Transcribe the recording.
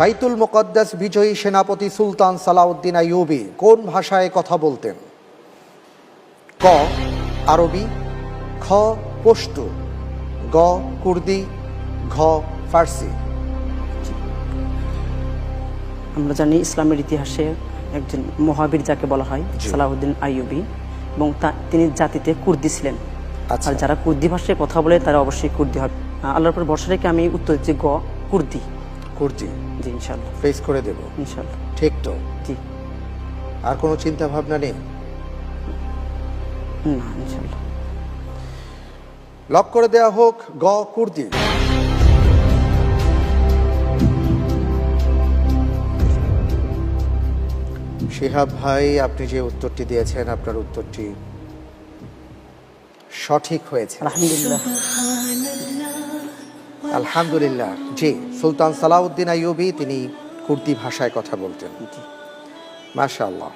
বাইতুল মুকদ্দাস বিজয়ী সেনাপতি সুলতান সালাউদ্দিন আইয়ুবি কোন ভাষায় কথা বলতেন? ক আরবি খ পশতু গ কুর্দি ঘ ফার্সি। আমরা জানি ইসলামের ইতিহাসে একজন মহাবীর যাকে বলা হয় জি। সালাহুদ্দিন আইয়ুবি এবং তা তিনি জাতিতে কুর্দি ছিলেন। আচ্ছা। আর যারা কুর্দি ভাষায় কথা বলে তারা অবশ্যই কুর্দি হবে আল্লাহর পর বর্ষা রেখে আমি উত্তর দিচ্ছি গ কুর্দি। কুর্দি জি ইনশাল্লাহ। ফেস করে দেব। ইনশাল্লাহ। ঠিক তো? জি। আর কোনো চিন্তা ভাবনা নেই? না ইনশাল্লাহ। লক করে দেয়া হোক গ কুর্দি শিহাব ভাই আপনি যে উত্তরটি দিয়েছেন আপনার উত্তরটি সঠিক হয়েছে। আলহামদুলিল্লাহ। আলহামদুলিল্লাহ। জি সুলতান সালাউদ্দিন আইয়ুবি তিনি কুর্দি ভাষায় কথা বলতেন। মাশাআল্লাহ।